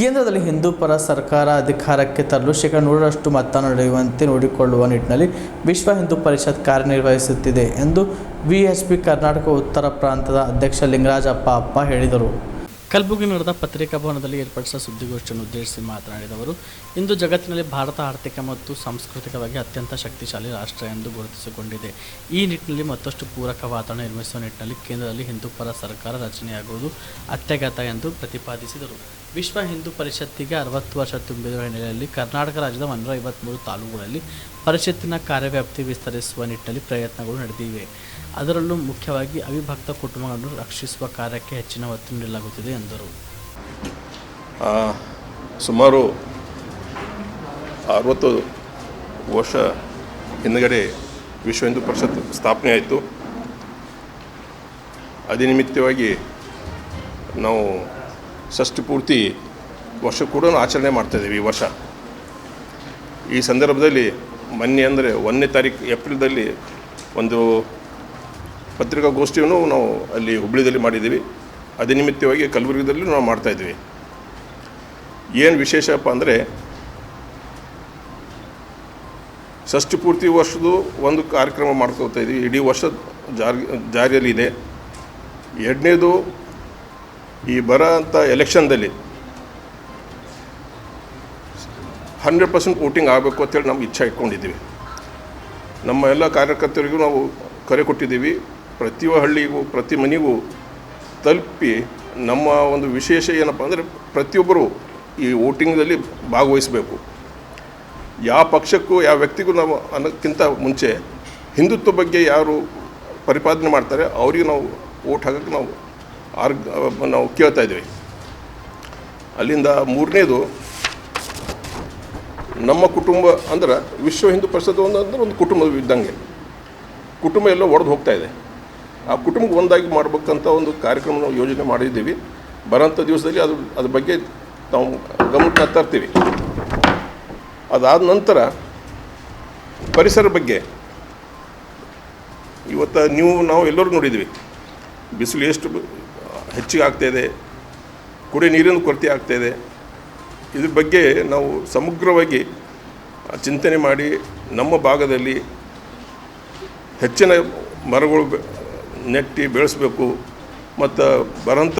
ಕೇಂದ್ರದಲ್ಲಿ ಹಿಂದೂ ಪರ ಸರ್ಕಾರ ಅಧಿಕಾರಕ್ಕೆ ತರಲು ಶೇಕಡ ನೂರರಷ್ಟು ಮತ ನಡೆಯುವಂತೆ ನೋಡಿಕೊಳ್ಳುವ ನಿಟ್ಟಿನಲ್ಲಿ ವಿಶ್ವ ಹಿಂದೂ ಪರಿಷತ್ ಕಾರ್ಯನಿರ್ವಹಿಸುತ್ತಿದೆ ಎಂದು ವಿಎಸ್ಪಿ ಕರ್ನಾಟಕ ಉತ್ತರ ಪ್ರಾಂತದ ಅಧ್ಯಕ್ಷ ಲಿಂಗರಾಜಪ್ಪ ಅಪ್ಪ ಹೇಳಿದರು. ಕಲಬುರಗಿ ನಡೆದ ಪತ್ರಿಕಾ ಭವನದಲ್ಲಿ ಏರ್ಪಡಿಸಿದ ಸುದ್ದಿಗೋಷ್ಠಿಯನ್ನು ಉದ್ದೇಶಿಸಿ ಮಾತನಾಡಿದವರು ಇಂದು ಜಗತ್ತಿನಲ್ಲಿ ಭಾರತ ಆರ್ಥಿಕ ಮತ್ತು ಸಾಂಸ್ಕೃತಿಕವಾಗಿ ಅತ್ಯಂತ ಶಕ್ತಿಶಾಲಿ ರಾಷ್ಟ್ರ ಎಂದು ಗುರುತಿಸಿಕೊಂಡಿದೆ. ಈ ನಿಟ್ಟಿನಲ್ಲಿ ಮತ್ತಷ್ಟು ಪೂರಕ ವಾತಾವರಣ ನಿರ್ಮಿಸುವ ನಿಟ್ಟಿನಲ್ಲಿ ಕೇಂದ್ರದಲ್ಲಿ ಹಿಂದೂ ಪರ ಸರ್ಕಾರ ರಚನೆಯಾಗುವುದು ಅತ್ಯಗತ್ಯ ಎಂದು ಪ್ರತಿಪಾದಿಸಿದರು. ವಿಶ್ವ ಹಿಂದೂ ಪರಿಷತ್ತಿಗೆ ಅರವತ್ತು ವರ್ಷ ತುಂಬಿರುವ ಹಿನ್ನೆಲೆಯಲ್ಲಿ ಕರ್ನಾಟಕ ರಾಜ್ಯದ ಒಂದೂರ ಐವತ್ತ್ಮೂರು ತಾಲೂಕುಗಳಲ್ಲಿ ಪರಿಷತ್ತಿನ ಕಾರ್ಯವ್ಯಾಪ್ತಿ ವಿಸ್ತರಿಸುವ ನಿಟ್ಟಿನಲ್ಲಿ ಪ್ರಯತ್ನಗಳು ನಡೆದಿವೆ. ಅದರಲ್ಲೂ ಮುಖ್ಯವಾಗಿ ಅವಿಭಕ್ತ ಕುಟುಂಬಗಳನ್ನು ರಕ್ಷಿಸುವ ಕಾರ್ಯಕ್ಕೆ ಹೆಚ್ಚಿನ ಒತ್ತು ನೀಡಲಾಗುತ್ತಿದೆ ಎಂದರು. ಸುಮಾರು ಅರವತ್ತು ವರ್ಷ ಹಿಂದಗಡೆ ವಿಶ್ವ ಹಿಂದೂ ಪರಿಷತ್ ಸ್ಥಾಪನೆ ಆಯಿತು. ಅಧಿನಿಮಿತ್ತವಾಗಿ ನಾವು ಷಷ್ಠಿ ಪೂರ್ತಿ ವರ್ಷ ಕೂಡ ಆಚರಣೆ ಮಾಡ್ತಾಯಿದ್ದೀವಿ ಈ ವರ್ಷ. ಈ ಸಂದರ್ಭದಲ್ಲಿ ಮೊನ್ನೆ ಅಂದರೆ ಒಂದನೇ ತಾರೀಕು ಏಪ್ರಿಲ್ದಲ್ಲಿ ಒಂದು ಪತ್ರಿಕಾಗೋಷ್ಠಿಯನ್ನು ನಾವು ಅಲ್ಲಿ ಹುಬ್ಬಳ್ಳಿದಲ್ಲಿ ಮಾಡಿದ್ದೀವಿ. ಅಧಿನಿಮಿತ್ತವಾಗಿ ಕಲಬುರಗಿದಲ್ಲಿ ನಾವು ಮಾಡ್ತಾಯಿದ್ವಿ ಏನು ವಿಶೇಷಪ್ಪ ಅಂದರೆ ಷಷ್ಠಿ ಪೂರ್ತಿ ವರ್ಷದ್ದು ಒಂದು ಕಾರ್ಯಕ್ರಮ ಮಾಡ್ಕೋತಾ ಇದ್ದೀವಿ. ಇಡೀ ವರ್ಷ ಜಾರಿ ಜಾರಿಯಲ್ಲಿದೆ. ಎರಡನೇದು ಈ ಬರೋ ಅಂಥ ಎಲೆಕ್ಷನ್ದಲ್ಲಿ ಹಂಡ್ರೆಡ್ ಪರ್ಸೆಂಟ್ ವೋಟಿಂಗ್ ಆಗಬೇಕು ಅಂತೇಳಿ ನಮ್ಗೆ ಇಚ್ಛೆ ಇಟ್ಕೊಂಡಿದ್ದೀವಿ. ನಮ್ಮ ಎಲ್ಲ ಕಾರ್ಯಕರ್ತರಿಗೂ ನಾವು ಕರೆ ಕೊಟ್ಟಿದ್ದೀವಿ. ಪ್ರತಿ ಹಳ್ಳಿಗೂ, ಪ್ರತಿ ಮನೆಗೂ ತಲುಪಿ ನಮ್ಮ ಒಂದು ವಿಶೇಷ ಏನಪ್ಪ ಅಂದರೆ ಪ್ರತಿಯೊಬ್ಬರು ಈ ವೋಟಿಂಗ್ದಲ್ಲಿ ಭಾಗವಹಿಸಬೇಕು. ಯಾವ ಪಕ್ಷಕ್ಕೂ, ಯಾವ ವ್ಯಕ್ತಿಗೂ ನಾವು ಅನ್ನೋಕ್ಕಿಂತ ಮುಂಚೆ ಹಿಂದುತ್ವ ಬಗ್ಗೆ ಯಾರು ಪರಿಪಾಲನೆ ಮಾಡ್ತಾರೆ, ಅವರಿಗೆ ನಾವು ವೋಟ್ ಹಾಕೋಕ್ಕೆ ನಾವು ಆರ್ಗ್ ನಾವು ಕೇಳ್ತಾ ಇದ್ದೀವಿ. ಅಲ್ಲಿಂದ ಮೂರನೇದು ನಮ್ಮ ಕುಟುಂಬ ಅಂದ್ರೆ ವಿಶ್ವ ಹಿಂದೂ ಪರಿಷತ್ ಒಂದು ಅಂದ್ರೆ ಒಂದು ಕುಟುಂಬ ಇದ್ದಂಗೆ. ಕುಟುಂಬ ಎಲ್ಲ ಒಡೆದು ಹೋಗ್ತಾ ಇದೆ. ಆ ಕುಟುಂಬಕ್ಕೆ ಒಂದಾಗಿ ಮಾಡಬೇಕಂತ ಒಂದು ಕಾರ್ಯಕ್ರಮ ನಾವು ಯೋಜನೆ ಮಾಡಿದ್ದೀವಿ. ಬರೋಂಥ ದಿವಸದಲ್ಲಿ ಅದು, ಅದ್ರ ಬಗ್ಗೆ ನಾವು ಗಮನ ತರ್ತೀವಿ. ಅದಾದ ನಂತರ ಪರಿಸರ ಬಗ್ಗೆ ಇವತ್ತು ನೀವು, ನಾವು ಎಲ್ಲರೂ ನೋಡಿದ್ವಿ ಬಿಸಿಲು ಎಷ್ಟು ಹೆಚ್ಚಿಗೆ ಆಗ್ತಾಯಿದೆ ಕುಡಿ ನೀರಿನ ಕೊರತೆ ಆಗ್ತಾಯಿದೆ ಇದ್ರ ಬಗ್ಗೆ ನಾವು ಸಮಗ್ರವಾಗಿ ಚಿಂತನೆ ಮಾಡಿ ನಮ್ಮ ಭಾಗದಲ್ಲಿ ಹೆಚ್ಚಿನ ಮರಗಳು ನೆಟ್ಟಿ ಬೆಳೆಸಬೇಕು, ಮತ್ತು ಬರೋಂಥ